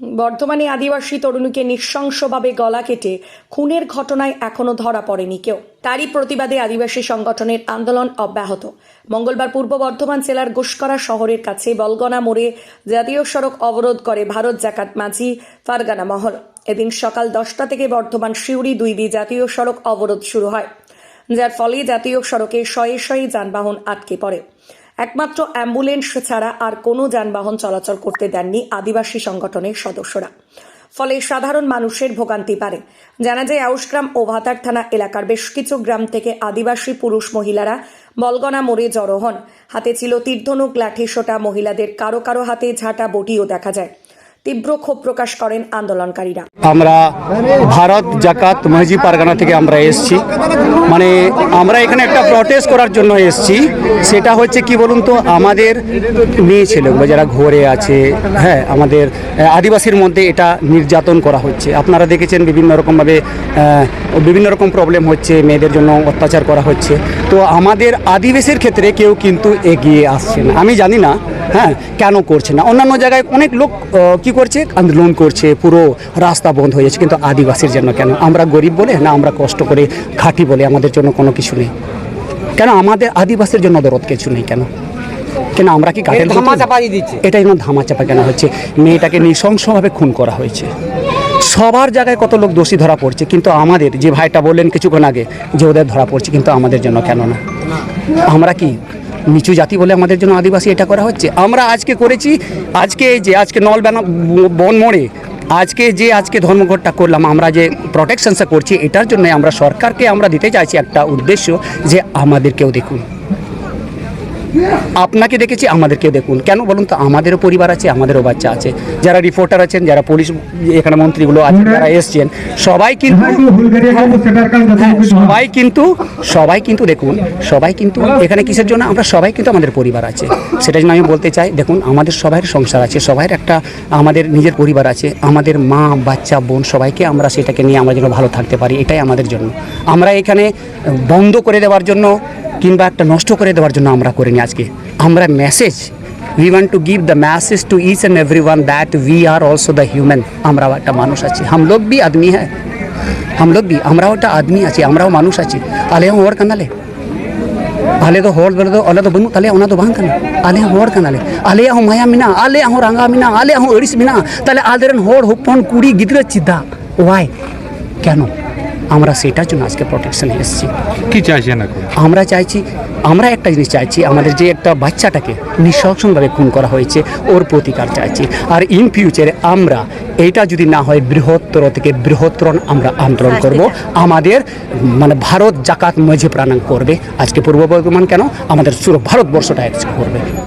বর্ধমানে আদিবাসী তরুণীকে নৃশংসভাবে গলা কেটে খুনের ঘটনায় এখনও ধরা পড়েনি কেউ। তারই প্রতিবাদে আদিবাসী সংগঠনের আন্দোলন অব্যাহত। মঙ্গলবার পূর্ব বর্ধমান জেলার গুসকরা শহরের কাছে বলগনা মোড়ে জাতীয় সড়ক অবরোধ করে ভারত জাকাত মাঝি ফারগানা মহল। এদিন সকাল দশটা থেকে বর্ধমান শিউরি দুই বি জাতীয় সড়ক অবরোধ শুরু হয়, যার ফলে জাতীয় সড়কে শয়ে শয়ে যানবাহন আটকে পড়ে। একমাত্র অ্যাম্বুলেন্স ছাড়া আর কোনো যানবাহন চলাচল করতে দেননি আদিবাসী সংগঠনের সদস্যরা। ফলে সাধারণ মানুষের ভোগান্তি পারে জানা যায়, আউশগ্রাম ও ভাতার থানা এলাকার বেশ কিছু গ্রাম থেকে আদিবাসী পুরুষ মহিলারা বলগনা মোড়ে জড়ো হন। হাতে ছিল তীর্ধনুক লাঠি সোটা মহিলাদের কারও কারও হাতে ঝাঁটা, বটিও দেখা যায়। তীব্র ক্ষোভ প্রকাশ করেন আন্দোলনকারীরা। আমরা ভারত জাকাত মহজি পারগানা থেকে আমরা এসছি। মানে আমরা এখানে একটা প্রটেস্ট করার জন্য এসছি। সেটা হচ্ছে কি বলুন তো, আমাদের মেয়ে ছেলেগুলো যারা ঘরে আছে হ্যাঁ আমাদের আদিবাসীর মধ্যে এটা নির্যাতন করা হচ্ছে। আপনারা দেখেছেন বিভিন্ন রকমভাবে বিভিন্ন রকম প্রবলেম হচ্ছে মেয়েদের জন্য অত্যাচার করা হচ্ছে। তো আমাদের আদিবাসীর ক্ষেত্রে কেউ কিন্তু এগিয়ে আসছে না। আমি জানি না হ্যাঁ কেন করছে না। অন্যান্য জায়গায় অনেক লোক কি করছে? আন্দোলন করছে পুরো রাস্তা বন্ধ হয়ে যাচ্ছে। কিন্তু আদিবাসীর জন্য কেন? আমরা গরিব বলে না আমরা কষ্ট করে খাটি বলে আমাদের জন্য কোনো কিছু নেই? কেন আমাদের আদিবাসীর জন্য দরদ কিছু নেই কেন? কেন আমরা কি কাঠের ধামা? চাপা দিচ্ছে। এটা যেন ধামা চাপা কেন হচ্ছে? মেয়েটাকে নৃশংসভাবে খুন করা হয়েছে। সবার জায়গায় কত লোক দোষী ধরা পড়ছে, কিন্তু আমাদের, যে ভাইটা বললেন কিছুক্ষণ আগে যে ওদের ধরা পড়ছে, কিন্তু আমাদের জন্য কেন না? আমরা কি নিচু জাতি বলে আমাদের জন্য আদিবাসী এটা করা হচ্ছে? আমরা আজকে করেছি, আজকে যে, আজকে নল বেনা মোড়ে, আজকে যে, আজকে ধর্মঘটটা করলাম, আমরা যে প্রোটেকশনসটা করছি, এটার জন্য আমরা সরকারকে আমরা দিতে চাইছি একটা উদ্দেশ্য যে আমাদেরকেও দেখুন। আপনাকে দেখেছি আমাদেরকে দেখুন। কেন বলুন তো আমাদেরও পরিবার আছে আমাদেরও বাচ্চা আছে। যারা রিপোর্টার আছেন যারা পুলিশ এখানে মন্ত্রীগুলো আছেন যারা এসছেন সবাই কিন্তু হ্যাঁ, সবাই কিন্তু সবাই কিন্তু দেখুন সবাই কিন্তু এখানে কিসের জন্য আমরা সবাই কিন্তু আমাদের পরিবার আছে। সেটা জন্য আমি বলতে চাই দেখুন আমাদের সবাইয়ের সংসার আছে সবাইয়ের একটা আমাদের নিজের পরিবার আছে আমাদের মা বাচ্চা বোন সবাইকে আমরা সেটাকে নিয়ে আমরা যেন ভালো থাকতে পারি এটাই আমাদের জন্য। আমরা এখানে বন্ধ করে দেওয়ার জন্য কিংবা একটা নষ্ট করে দেওয়ার জন্য আমরা করিনি আজকে আমরা message we want to give the message to each and every one that we are also the human আমরাও একটা মানুষ আছি হাম লোক বি আদমি হ্যাঁ हम लोग भी আমরাও একটা আদমি আছি আমরাও মানুষ আছি আলে হওয়ার কানালে আলে তো হওয়ার বলে তো আলে তো বনু তাহলে ওনা তো ভাঙ কানা আলে হওয়ার কানালে আলে আহ মায়া মিনা আলে আহ রাঙা মিনা আলে আহ এড়িস মিনা তাহলে আদের হর হপন কুড়ি গিদ্রে চিদা ওয়াই কেন আমরা সেটার জন্য আজকে প্রোটেকশনে এসেছি। কি চাইছেন এখন? আমরা চাইছি আমরা একটা জিনিস চাইছি আমাদের যে একটা বাচ্চাটাকে নৃশংসভাবে খুন করা হয়েছে ওর প্রতিকার চাইছি। আর ইন ফিউচারে আমরা এটা যদি না হয় বৃহত্তর থেকে বৃহত্তর আমরা আন্দোলন করব। আমাদের মানে ভারত জাকাত মঝে প্রাণাং করবে। আজকে পূর্ব বর্ধমান কেন? আমাদের পুরো ভারতবর্ষটা আজকে করবে।